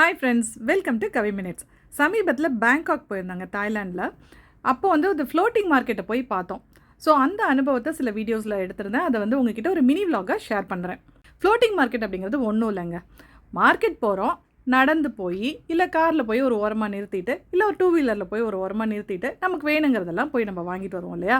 Hi friends welcome to Kavi minutes சமீபத்தில் Bangkok போயிருந்தாங்க தாய்லாண்டில் அப்போ வந்து இந்த ஃப்ளோட்டிங் மார்க்கெட்டை போய் பார்த்தோம். ஸோ அந்த அனுபவத்தை சில வீடியோஸில் எடுத்திருந்தேன். அதை வந்து உங்ககிட்ட ஒரு மினி விலாகாக ஷேர் பண்ணுறேன் ஃப்ளோட்டிங் மார்க்கெட் அப்படிங்கிறது ஒன்றும் இல்லைங்க. மார்க்கெட் போகிறோம் நடந்து போய் இல்லை காரில் போய் ஒரு ஓரமாக நிறுத்திட்டு இல்லை ஒரு டூ வீலரில் போய் ஒரு ஓரமாக நிறுத்திட்டு நமக்கு வேணுங்கிறதெல்லாம் போய் நம்ம வாங்கிட்டு வருவோம் இல்லையா?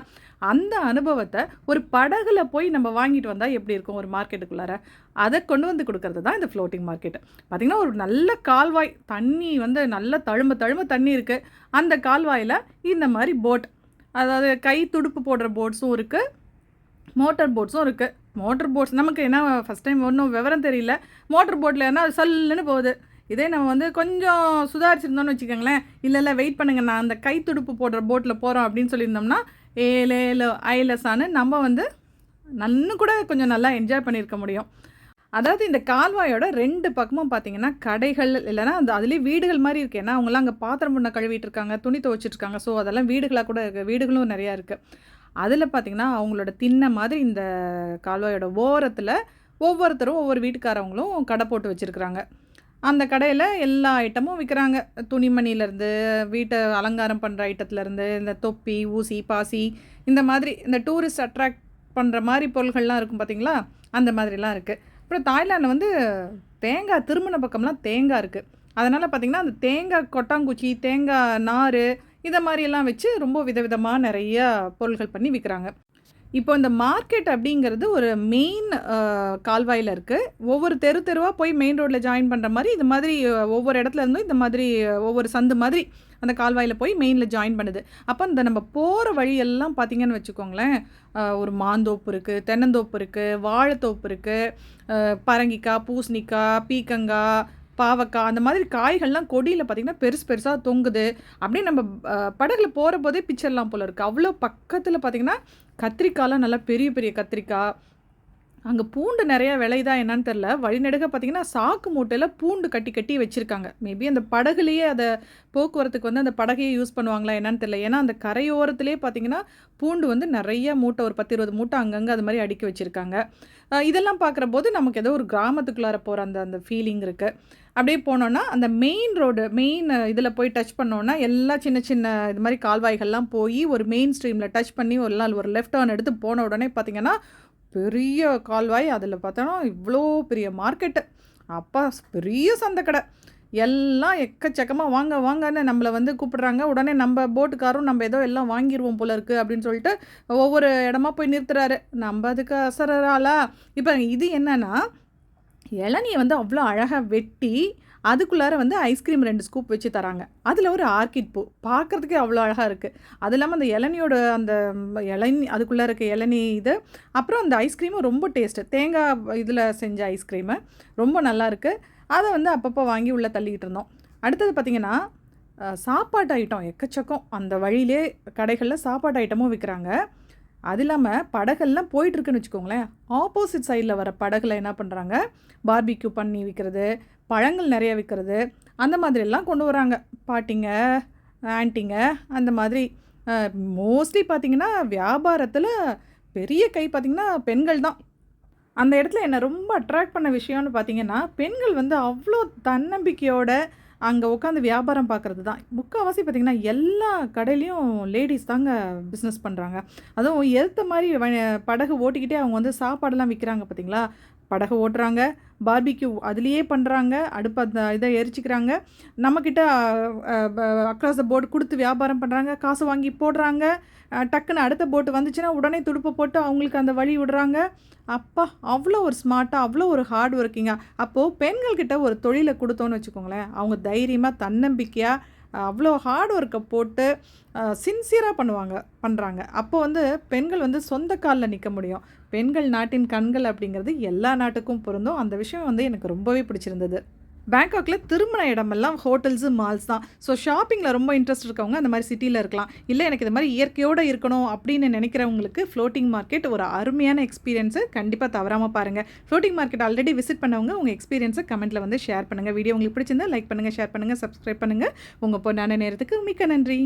அந்த அனுபவத்தை ஒரு படகுல போய் நம்ம வாங்கிட்டு வந்தால் எப்படி இருக்கும் ஒரு மார்க்கெட்டுக்குள்ளார? அதை கொண்டு வந்து கொடுக்கறது தான் இந்த ஃப்ளோட்டிங் மார்க்கெட் பார்த்திங்கன்னா ஒரு நல்ல கால்வாய் தண்ணி வந்து நல்ல தழும்ப தழும்ப தண்ணி இருக்குது அந்த கால்வாயில் இந்த மாதிரி போட் அதாவது கை துடுப்பு போடுற போட்ஸும் இருக்குது மோட்டர் போட்ஸும் இருக்குது மோட்டர் போட்ஸ் நமக்கு என்ன ஃபஸ்ட் டைம் ஒன்றும் விவரம் தெரியல. மோட்டர் போட்டில் என்ன சல்லுன்னு போகுது. இதே நம்ம வந்து கொஞ்சம் சுதாரிச்சிருந்தோம்னு வச்சுக்கோங்களேன். இல்லை இல்லை வெயிட் பண்ணுங்கள் நான் அந்த கை துடுப்பு போடுற போட்டில் போகிறோம் அப்படின்னு சொல்லியிருந்தோம்னா ஏழு ஏழு ஐலஸானு நம்ம வந்து நன்னு கூட கொஞ்சம் நல்லா என்ஜாய் பண்ணியிருக்க முடியும். அதாவது இந்த கால்வாயோட ரெண்டு பக்கமும் பார்த்தீங்கன்னா கடைகள் இல்லைன்னா அந்த அதுலேயே வீடுகள் மாதிரி இருக்குது ஏன்னா அவங்களாம் அங்கே பாத்திரம் பண்ண கழுவிட்டு இருக்காங்க துணி துவைச்சிட்டு இருக்காங்க ஸோ அதெல்லாம் வீடுகளாக கூட இருக்குது வீடுகளும் நிறையா இருக்குது அதில் பார்த்தீங்கன்னா அவங்களோட திண்ணை மாதிரி இந்த கால்வாயோட ஓரத்தில் ஒவ்வொருத்தரும் ஒவ்வொரு வீட்டுக்காரவங்களும் கடை போட்டு வச்சுருக்குறாங்க. அந்த கடையில் எல்லா ஐட்டமும் விற்கிறாங்க துணிமணிலேருந்து வீட்டை அலங்காரம் பண்ணுற ஐட்டத்துலேருந்து இந்த தொப்பி ஊசி பாசி இந்த மாதிரி இந்த டூரிஸ்ட் அட்ராக்ட் பண்ணுற மாதிரி பொருள்கள்லாம் இருக்கும் பார்த்தீங்களா அந்த மாதிரிலாம் இருக்குது அப்புறம் தாய்லாண்டில் வந்து தேங்காய் திருமண பக்கம்லாம் தேங்காய் இருக்குது அதனால் பார்த்திங்கன்னா அந்த தேங்காய் கொட்டாங்குச்சி தேங்காய் நார் இதை மாதிரியெல்லாம் வச்சு ரொம்ப விதவிதமாக நிறைய பொருள்கள் பண்ணி விற்கிறாங்க இப்போ இந்த மார்க்கெட் அப்படிங்கிறது ஒரு மெயின் கால்வாயில் இருக்குது ஒவ்வொரு தெரு தெருவாக போய் மெயின் ரோட்டில் ஜாயின் பண்ணுற மாதிரி இது மாதிரி ஒவ்வொரு இடத்துல இருந்தும் இந்த மாதிரி ஒவ்வொரு சந்து மாதிரி அந்த கால்வாயில் போய் மெயினில் ஜாயின் பண்ணுது. அப்போ இந்த நம்ம போகிற வழியெல்லாம் பார்த்தீங்கன்னு வச்சுக்கோங்களேன் ஒரு மாந்தோப்பு இருக்குது தென்னந்தோப்பு இருக்குது வாழைத்தோப்பு இருக்குது பரங்கிக்காய் பூசணிக்காய் பீக்கங்காய் பாவக்காய் அந்த மாதிரி காய்கள்லாம் கொடியில் பார்த்திங்கன்னா பெருசு பெருசாக தொங்குது. அப்படியே நம்ம படகுல போகிற போதே பிக்சர்லாம் போல இருக்குது அவ்வளோ பக்கத்தில் பார்த்திங்கன்னா கத்திரிக்காயெலாம் நல்லா பெரிய பெரிய கத்திரிக்காய் அங்கே பூண்டு நிறையா விளையுதா என்னன்னு தெரில வழிநெடுக பார்த்தீங்கன்னா சாக்கு மூட்டையில் பூண்டு கட்டி கட்டி வச்சுருக்காங்க. மேபி அந்த படகுலேயே அதை போக்குவரத்துக்கு வந்து அந்த படகையே யூஸ் பண்ணுவாங்களா என்னன்னு தெரில ஏன்னா அந்த கரையோரத்துலேயே பார்த்தீங்கன்னா பூண்டு வந்து நிறைய மூட்டை ஒரு பத்து இருபது மூட்டை அங்கங்கே அது மாதிரி அடுக்கி வச்சுருக்காங்க. இதெல்லாம் பார்க்குற போது நமக்கு ஏதோ ஒரு கிராமத்துக்குள்ளார போகிற அந்த அந்த ஃபீலிங் இருக்குது அப்படியே போனோன்னா அந்த மெயின் ரோடு மெயின் இதில் போய் டச் பண்ணோன்னா எல்லா சின்ன சின்ன இது மாதிரி கால்வாய்கள்லாம் போய் ஒரு மெயின் ஸ்ட்ரீமில் டச் பண்ணி ஒரு நாள் ஒரு லெஃப்ட் டர்ன் எடுத்து போன உடனே பார்த்தீங்கன்னா பெரிய கால்வாய் அதில் பார்த்தோன்னா இவ்வளோ பெரிய மார்க்கெட்டு அப்பா பெரிய சந்தைக்கடை எல்லாம் எக்கச்சக்கமாக வாங்க வாங்கன்னு நம்மளை வந்து கூப்பிடுறாங்க. உடனே நம்ம போட்டுக்காரும் நம்ம ஏதோ எல்லாம் வாங்கிடுவோம் போல இருக்குது அப்படின்னு சொல்லிட்டு ஒவ்வொரு இடமா போய் நிறுத்துறாரு. நம்ம அதுக்கு அசராலா இப்போ இது என்னென்னா இளநியை வந்து அவ்வளோ அழகாக வெட்டி அதுக்குள்ளார வந்து ஐஸ்கிரீம் ரெண்டு ஸ்கூப் வச்சு தராங்க. அதில் ஒரு ஆர்கிட் பூ. பார்க்குறதுக்கே அவ்வளோ அழகாக இருக்குது அது இல்லாமல் அந்த இளநியோட அந்த இளநி அதுக்குள்ளே இருக்க இளநி இது. அப்புறம் அந்த ஐஸ்கிரீமும் ரொம்ப டேஸ்ட்டு தேங்காய் இதில் செஞ்ச ஐஸ்கிரீமு ரொம்ப நல்லா இருக்குது அதை வந்து அப்பப்போ வாங்கி உள்ளே தள்ளிக்கிட்டு இருந்தோம். அடுத்தது பார்த்திங்கன்னா சாப்பாட்டு ஐட்டம் எக்கச்சக்கம். அந்த வழியிலே கடைகளில் சாப்பாட்டு ஐட்டமும் விற்கிறாங்க அது இல்லாமல் படகெல்லாம் போயிட்டுருக்குன்னு வச்சுக்கோங்களேன். ஆப்போசிட் சைடில் வர படகுல என்ன பண்ணுறாங்க பார்பிக்யூ பண்ணி விற்கிறது பழங்கள் நிறைய விற்கிறது அந்த மாதிரிலாம் கொண்டு வராங்க. பாட்டிங்க ஆன்ட்டிங்க அந்த மாதிரி. மோஸ்ட்லி பார்த்திங்கன்னா வியாபாரத்தில் பெரிய கை பார்த்திங்கன்னா பெண்கள் தான். அந்த இடத்துல என்னை ரொம்ப அட்ராக்ட் பண்ண விஷயம்னு பார்த்தீங்கன்னா பெண்கள் வந்து அவ்வளோ தன்னம்பிக்கையோட அங்கே உட்காந்து வியாபாரம் பார்க்குறது தான் முக்கால்வாசி பார்த்திங்கன்னா எல்லா கடையிலையும் லேடிஸ் தாங்க பிஸ்னஸ் பண்ணுறாங்க அதுவும் ஏற்ற மாதிரி படகு ஓட்டிக்கிட்டே அவங்க வந்து சாப்பாடெல்லாம் விற்கிறாங்க பார்த்தீங்களா படகு ஓட்டுறாங்க பார்பிக்யூ அதுலேயே பண்ணுறாங்க அடுப்பு அந்த இதை எரிச்சிக்கிறாங்க. நம்மக்கிட்ட அக்ராஸ் த போர்டு கொடுத்து வியாபாரம் பண்ணுறாங்க காசு வாங்கி போடுறாங்க. டக்குன்னு அடுத்த போட்டு வந்துச்சுன்னா உடனே துடுப்பை போட்டு அவங்களுக்கு அந்த வழி விடுறாங்க. அப்பா அவ்வளோ ஒரு ஸ்மார்ட்டாக அவ்வளோ ஒரு ஹார்ட் ஒர்க்கிங்காக அப்போது பெண்கள்கிட்ட ஒரு தொழிலை கொடுத்தோன்னு வச்சுக்கோங்களேன் அவங்க தைரியமாக தன்னம்பிக்கையாக அவ்வளோ ஹார்ட் ஒர்க்கை போட்டு சின்சியராக பண்ணுவாங்க பண்ணுறாங்க அப்போ வந்து பெண்கள் வந்து சொந்த காலில் நிற்க முடியும். பெண்கள் நாட்டின் கண்கள் அப்படிங்கிறது எல்லா நாட்டுக்கும் பொருந்தும். அந்த விஷயம் வந்து எனக்கு ரொம்பவே பிடிச்சிருந்தது. பேங்காக்கில் திருமண இடமெல்லாம் ஹோட்டல்ஸு மால்ஸ் தான். ஸோ ஷாப்பிங்கில் ரொம்ப இன்ட்ரெஸ்ட் இருக்கவங்க அந்த மாதிரி சிட்டியில் இருக்கலாம். இல்லை எனக்கு இது மாதிரி இயற்கையோடு இருக்கணும் அப்படின்னு நினைக்கிறவங்களுக்கு ஃப்ளோட்டிங் மார்க்கெட் ஒரு அருமையான எக்ஸ்பீரியன்ஸை கண்டிப்பாக தவறாமல் பாருங்கள் ஃப்ளோட்டிங் மார்க்கெட் ஆல்ரெடி விசிட் பண்ணவங்க உங்கள் எக்ஸ்பீரியன்ஸை கமெண்ட்டில் வந்து ஷேர் பண்ணுங்கள் வீடியோ உங்களுக்கு பிடிச்சிருந்தா லைக் பண்ணுங்கள் ஷேர் பண்ணுங்கள் சப்ஸ்கிரைப் பண்ணுங்கள் உங்கள் பொண்ணான நேரத்துக்கு மிக்க நன்றி.